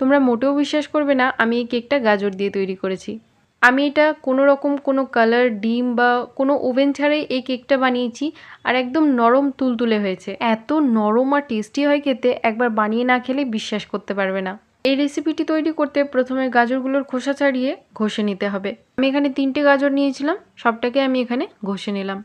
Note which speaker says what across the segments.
Speaker 1: তোমরা মোটেও বিশ্বাস করবে না, আমি এই কেকটা গাজর দিয়ে তৈরি করেছি। আমি এটা কোনো রকম কোনো কালার ডিম বা কোনো ওভেন ছাড়াই এই কেকটা বানিয়েছি আর একদম নরম তুলতুলে হয়েছে। এত নরম আর টেস্টি হয় খেতে, একবার বানিয়ে না খেলে বিশ্বাস করতে পারবে না। এই রেসিপিটি তৈরি করতে প্রথমে গাজরগুলোর খোসা ছাড়িয়ে ঘষে নিতে হবে। আমি এখানে তিনটে গাজর নিয়েছিলাম, সবটাকে আমি এখানে ঘষে নিলাম।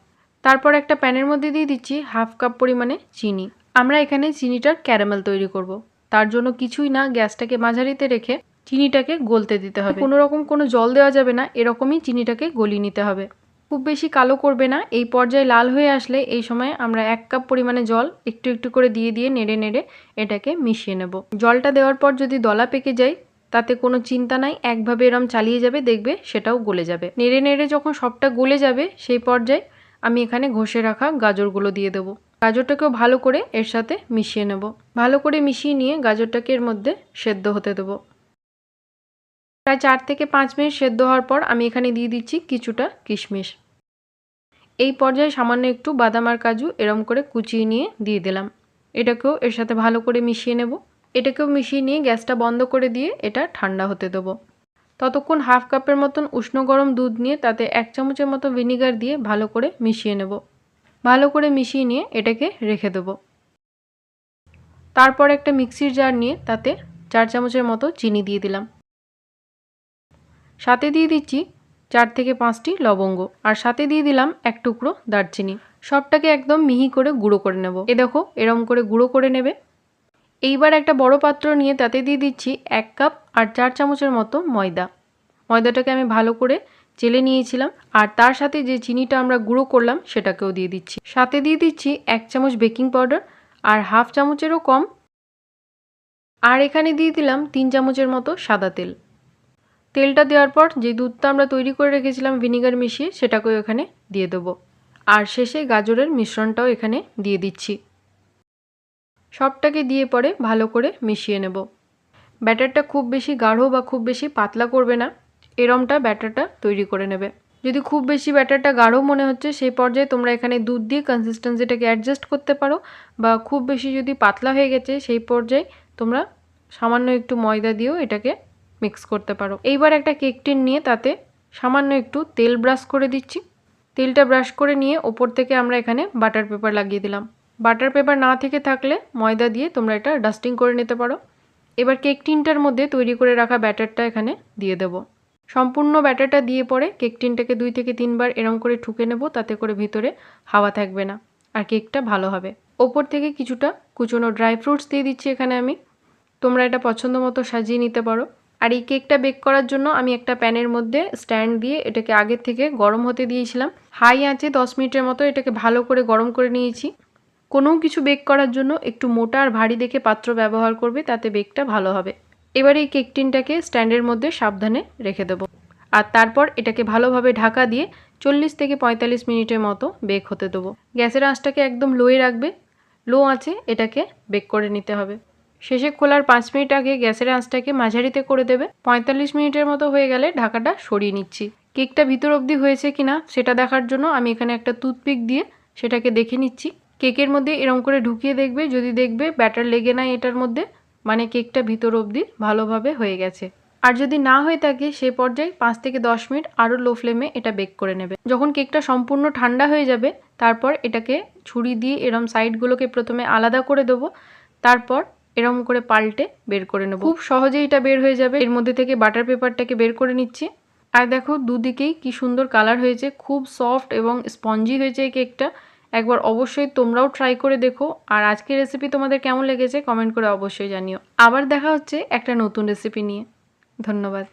Speaker 1: তারপর একটা প্যানের মধ্যে দিয়ে দিচ্ছি হাফ কাপ পরিমাণে চিনি। আমরা এখানে চিনিটার ক্যারামেল তৈরি করব। তার জন্য কিছুই না গ্যাসটাকে মাঝারিতে রেখে চিনিটাকে গলতে দিতে হবে। কোনো রকম কোনো জল দেওয়া যাবে না, এরকমই চিনিটাকে গলিয়ে নিতে হবে। খুব বেশি কালো করবে না, এই পর্যায়ে লাল হয়ে আসলে এই সময় আমরা এক কাপ পরিমাণে জল একটু একটু করে দিয়ে দিয়ে নেড়ে নেড়ে এটাকে মিশিয়ে নেব। জলটা দেওয়ার পর যদি দলা পেকে যায়, তাতে কোনো চিন্তা নাই, একভাবে এরম চালিয়ে যাবে, দেখবে সেটাও গলে যাবে। নেড়ে নেড়ে যখন সবটা গলে যাবে, সেই পর্যায়ে আমি এখানে ঘষে রাখা গাজরগুলো দিয়ে দেবো। গাজরটাকেও ভালো করে এর সাথে মিশিয়ে নেব। ভালো করে মিশিয়ে নিয়ে গাজরটাকে এর মধ্যে সেদ্ধ হতে দেবো। প্রায় চার থেকে পাঁচ মিনিট সেদ্ধ হওয়ার পর আমি এখানে দিয়ে দিচ্ছি কিছুটা কিশমিশ। এই পর্যায়ে সামান্য একটু বাদাম আর কাজু এরম করে কুচিয়ে নিয়ে দিয়ে দিলাম। এটাকেও এর সাথে ভালো করে মিশিয়ে নেব। এটাকেও মিশিয়ে নিয়ে গ্যাসটা বন্ধ করে দিয়ে এটা ঠান্ডা হতে দেবো। ততক্ষণ হাফ কাপের মতন উষ্ণ গরম দুধ নিয়ে তাতে এক চামচের মতো ভিনিগার দিয়ে ভালো করে মিশিয়ে নেব। ভালো করে মিশিয়ে নিয়ে এটাকে রেখে দেবো। তারপর একটা মিক্সির জার নিয়ে তাতে চার চামচের মতো চিনি দিয়ে দিলাম। সাথে দিয়ে দিচ্ছি চার থেকে পাঁচটি লবঙ্গ আর সাথে দিয়ে দিলাম এক টুকরো দারচিনি। সবটাকে একদম মিহি করে গুঁড়ো করে নেব। এ দেখো, এরম করে গুঁড়ো করে নেবে। এইবার একটা বড় পাত্র নিয়ে তাতে দিয়ে দিচ্ছি এক কাপ আর চার চামচের মতো ময়দা। ময়দাটাকে আমি ভালো করে চেলে নিয়েছিলাম আর তার সাথে যে চিনিটা আমরা গুঁড়ো করলাম সেটাকেও দিয়ে দিচ্ছি। সাথে দিয়ে দিচ্ছি এক চামচ বেকিং পাউডার আর হাফ চামচেরও কম। আর এখানে দিয়ে দিলাম তিন চামচের মতো সাদা তেল। তেলটা দেওয়ার পর যে দুধটা আমরা তৈরি করে রেখেছিলাম ভিনিগার মিশিয়ে সেটাকেও এখানে দিয়ে দেবো। আর শেষে গাজরের মিশ্রণটাও এখানে দিয়ে দিচ্ছি। সবটাকে দিয়ে পরে ভালো করে মিশিয়ে নেব। ব্যাটারটা খুব বেশি গাঢ় বা খুব বেশি পাতলা করবে না। এরমটা ব্যাটারটা তৈরি করে নেবে। যদি খুব বেশি ব্যাটারটা গাঢ় মনে হচ্ছে, সেই পর্যায়ে তোমরা এখানে দুধ দিয়ে কনসিস্টেন্সিটাকে অ্যাডজাস্ট করতে পারো বা খুব বেশি যদি পাতলা হয়ে গেছে, সেই পর্যায়ে তোমরা সামান্য একটু ময়দা দিয়েও এটাকে মিক্স করতে পারো। এইবার একটা কেক টিন নিয়ে তাতে সামান্য একটু তেল ব্রাশ করে দিচ্ছি। তেলটা ব্রাশ করে নিয়ে ওপর থেকে আমরা এখানে বাটার পেপার লাগিয়ে দিলাম। বাটার পেপার না থেকে থাকলে ময়দা দিয়ে তোমরা এটা ডাস্টিং করে নিতে পারো। এবার কেক টিনটার মধ্যে তৈরি করে রাখা ব্যাটারটা এখানে দিয়ে দেবো। সম্পূর্ণ ব্যাটারটা দিয়ে পরে কেক টিনটাকে দুই থেকে তিনবার এরম করে ঠুকে নেব, তাতে করে ভিতরে হাওয়া থাকবে না আর কেকটা ভালো হবে। ওপর থেকে কিছুটা কুচনো ড্রাই ফ্রুটস দিয়ে দিচ্ছি এখানে আমি। তোমরা এটা পছন্দ মতো সাজিয়ে নিতে পারো। আর এই কেকটা বেক করার জন্য আমি একটা প্যানের মধ্যে স্ট্যান্ড দিয়ে এটাকে আগের থেকে গরম হতে দিয়েছিলাম। হাই আঁচে দশ মিনিটের মতো এটাকে ভালো করে গরম করে নিয়েছি। কোনো কিছু বেক করার জন্য একটু মোটা আর ভারী দেখে পাত্র ব্যবহার করবে, তাতে বেকটা ভালো হবে। এবার এই কেক টিনটাকে স্ট্যান্ডের মধ্যে সাবধানে রেখে দেবো। আর তারপর এটাকে ভালোভাবে ঢাকা দিয়ে চল্লিশ থেকে পঁয়তাল্লিশ মিনিটের মতো বেক হতে দেবো। গ্যাসের আঁচটাকে একদম লোয়ে রাখবে। লো আঁচে এটাকে বেক করে নিতে হবে। শেষে খোলার পাঁচ মিনিট আগে গ্যাসের আঁচটাকে মাঝারিতে করে দেবে। পঁয়তাল্লিশ মিনিটের মতো হয়ে গেলে ঢাকাটা সরিয়ে নিচ্ছি। কেকটা ভিতর অবধি হয়েছে কিনা সেটা দেখার জন্য আমি এখানে একটা টুথপিক দিয়ে সেটাকে দেখে নিচ্ছি। কেকের মধ্যে এরম করে ঢুকিয়ে দেখবে। যদি দেখবে ব্যাটার লেগে নাই এটার মধ্যে মানে কেকটা ভিতর অবধি ভালোভাবে হয়ে গেছে। আর যদি না হয়ে থাকে, সে পর্যায়ে পাঁচ থেকে দশ মিনিট আরও লো ফ্লেমে এটা বেক করে নেবে। যখন কেকটা সম্পূর্ণ ঠান্ডা হয়ে যাবে, তারপর এটাকে ছুরি দিয়ে এরম সাইডগুলোকে প্রথমে আলাদা করে দেবো, তারপর এরম করে পাল্টে বের করে নেব। খুব সহজেই এটা বের হয়ে যাবে। এর মধ্যে থেকে বাটার পেপারটাকে বের করে নিচ্ছি। আর দেখো, দুদিকেই কি সুন্দর কালার হয়েছে। খুব সফট এবং স্পঞ্জি হয়েছে এই কেকটা। একবার অবশ্যই তোমরাও ট্রাই করে দেখো। আর আজকের রেসিপি তোমাদের কেমন লেগেছে কমেন্ট করে অবশ্যই জানিও। আবার দেখা হচ্ছে একটা নতুন রেসিপি নিয়ে। ধন্যবাদ।